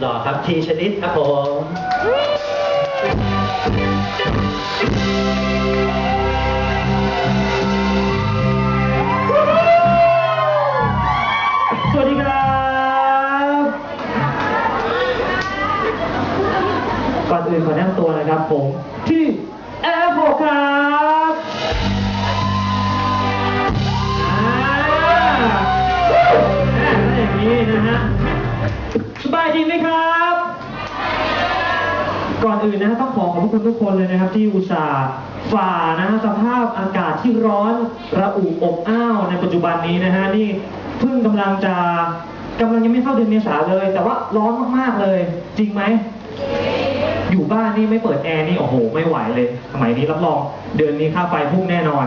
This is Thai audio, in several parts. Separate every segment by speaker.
Speaker 1: หล่อครับทีชนิดครับผม
Speaker 2: สวัสดีครับ ก่อนอื่นขอแนะนำตัวนะครับผมที่แอร์โฟครับ สบายดีไหมครับ ก่อนอื่นนะฮะต้องขอขอบคุณทุกคนเลยนะครับ ที่อุตส่าห์ฝ่านะฮะสภาพอากาศที่ร้อนระอุอบอ้าวในปัจจุบันนี้นะฮะนี่เพิ่งกำลังจะกำลังยังไม่เข้าเดือนเมษาเลย แต่ว่าร้อนมากๆเลย จริงไหม อยู่บ้านนี่ไม่เปิดแอร์นี่โอ้โห ไม่ไหวเลย สมัยนี้รับรองเดือนนี้ค่าไฟพุ่งแน่นอน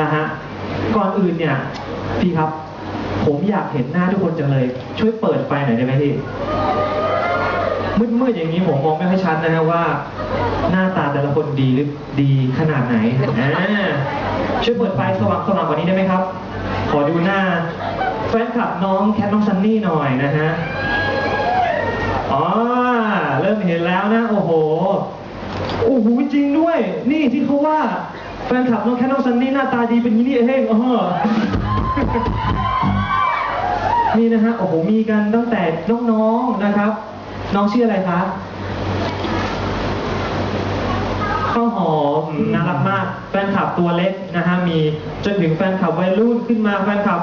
Speaker 2: นะฮะก่อนอื่นเนี่ยพี่ครับ ผมอยากเห็นหน้าทุกคนจังเลย ช่วยเปิดไฟหน่อยได้ไหมพี่ มืดๆอย่างนี้ผมมองไม่ค่อยชัดนะฮะว่า หน้าตาแต่ละคนดีหรือดีขนาดไหนอ่าช่วยเปิดไฟสว่างสว่างกว่านี้ได้ไหมครับ ขอดูหน้า แฟนคลับน้องแคทน้องซันนี่หน่อยนะฮะอ๋อเริ่มเห็นแล้วนะ โอ้โหโอ้โหจริงด้วย นี่ที่เขาว่า แฟนคลับน้องแคทน้องซันนี่หน้าตาดีเป็นย่างนี้นี่เองอ๋อนี่นะฮะโอ้โหมีกันตั้งแต่น้องๆนะครับ น้องชื่ออะไรคะข้าวหอมอืมน่ารักมาก แฟนคลับตัวเล็กนะฮะมีจนถึงแฟนคลับวัยรุ่นขึ้นมาแฟนคลับ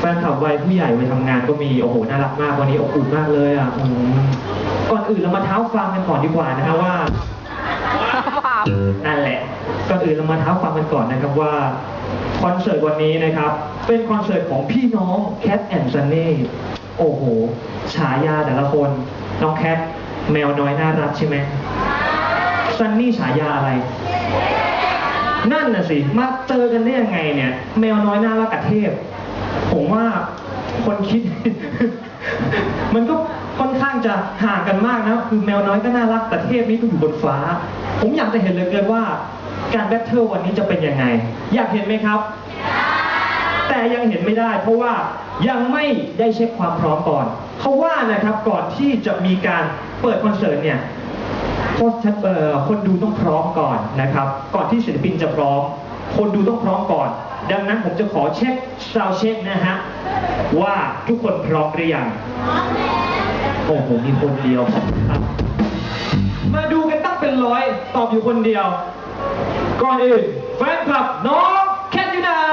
Speaker 2: แฟนคลับวัยผู้ใหญ่วัยทำงานก็มีโอ้โหน่ารักมากวันนี้อบอุ่นมากเลยอะอืมก่อนอื่นเรามาเท้าฟังกันก่อนดีกว่านะฮะว่า นั่นแหละก่อนอื่นเรามาเท้าความกันก่อนนะครับว่าคอนเสิร์ตวันนี้นะครับ เป็นคอนเสิร์ตของพี่น้องแคทแอนด์ซันนี่โอ้โห ฉายาแต่ละคน น้องแคทแมวน้อยน่ารักใช่ไหมซันนี่ฉายาอะไร นั่นน่ะสิ มาเจอกันได้ยังไงเนี่ย แมวน้อยน่ารักกับเทพ ผมว่าคนคิด มันก็ค่อนข้างจะห่างกันมากนะ คือแมวน้อยก็น่ารักแต่เทพนี่ก็อยู่บนฟ้า ผมอยากจะเห็นเลยเกินว่า การแบทเทิลวันนี้จะเป็นยังไง อยากเห็นไหมครับ ยังเห็นไม่ได้ เพราะว่ายังไม่ได้เช็คความพร้อมก่อนเขาว่านะครับก่อนที่จะมีการเปิดคอนเสิร์ตเนี่ยคนดูต้องพร้อมก่อนนะครับ ก่อนที่ศิลปินจะพร้อม คนดูต้องพร้อมก่อน ดังนั้นผมจะขอเช็คซาวเช็คนะฮะว่าทุกคนพร้อมหรือยังโอ้โหมีคนเดียวครับมาดูกันตั้งเป็นร้อย ตอบอยู่คนเดียว ก่อนอื่นแฟนคลับน้องแคทยูนไ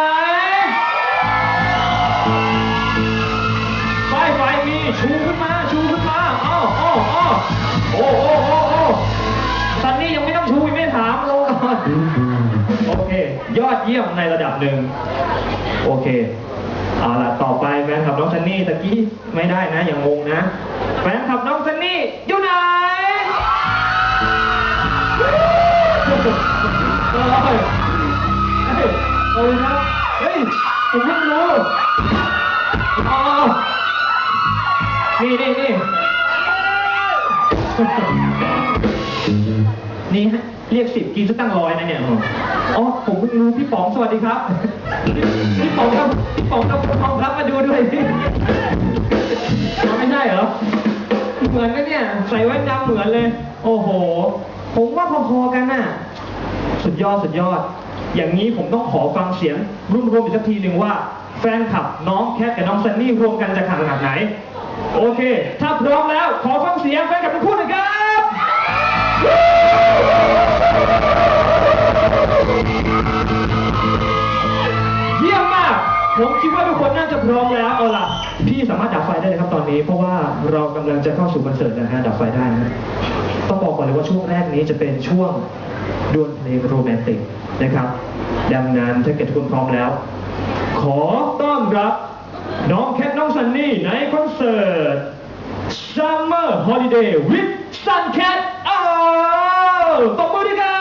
Speaker 2: ชูขึ้นมา ชูขึ้นมาอ้ออ้ออ้อโอ้โอ้โอ้โอ้ซันนี่ยังไม่ต้องชูยังไม่ถามลงก่อน โอเค ยอดเยี่ยมในระดับหนึ่ง โอเค เอาล่ะ ต่อไปแฟนคลับน้องซันนี่ตะกี้ไม่ได้นะ อย่างงงนะ แฟนคลับน้องซันนี่อยู่ไหนเฮ้ยเฮ้ยเอาเลยครับ เฮ้ยผมเพิ่งรู้ นี่นี่นี่นี่ฮะเรียกสิบกินซะตั้งร้อยนะเนี่ยอ๋อผมเพิ่งรู้พี่ป๋องสวัสดีครับพี่ป๋องครับพี่ป๋องครับพี่ป๋องครับมาดูด้วยอ๋อไม่ใช่เหรอเหมือนกันเนี่ยใส่แว่นดำเหมือนเลย โอ้โห ผมว่าพอๆกันน่ะ สุดยอดสุดยอด อย่างนี้ผมต้องขอฟังเสียงรวมๆอีกสักทีหนึ่งว่า แฟนคลับน้องแคทกับน้องซันนี่รวมกันจะขนาดไหน โอเค ถ้าพร้อมแล้ว ขอฟังเสียงแฟนคลับทุกคู่หน่อยครับเยี่ยมมาก ผมคิดว่าทุกคนน่าจะพร้อมแล้ว เอาล่ะ พี่สามารถดับไฟได้เลยครับตอนนี้ เพราะว่าเรากำลังจะเข้าสู่คอนเสิร์ตนะฮะ ดับไฟได้นะ ต้องบอกก่อนเลยว่าช่วงแรกนี้จะเป็นช่วงดวลเพลงโรแมนติกนะครับ ดังนั้นถ้าเกิดทุกคนพร้อมแล้ว ขอต้อนรับ น้องแคทน้องซันนี่ในคอนเสิร์ต Summer Holiday with Sun Cat อ้าวตบมือด้วยกั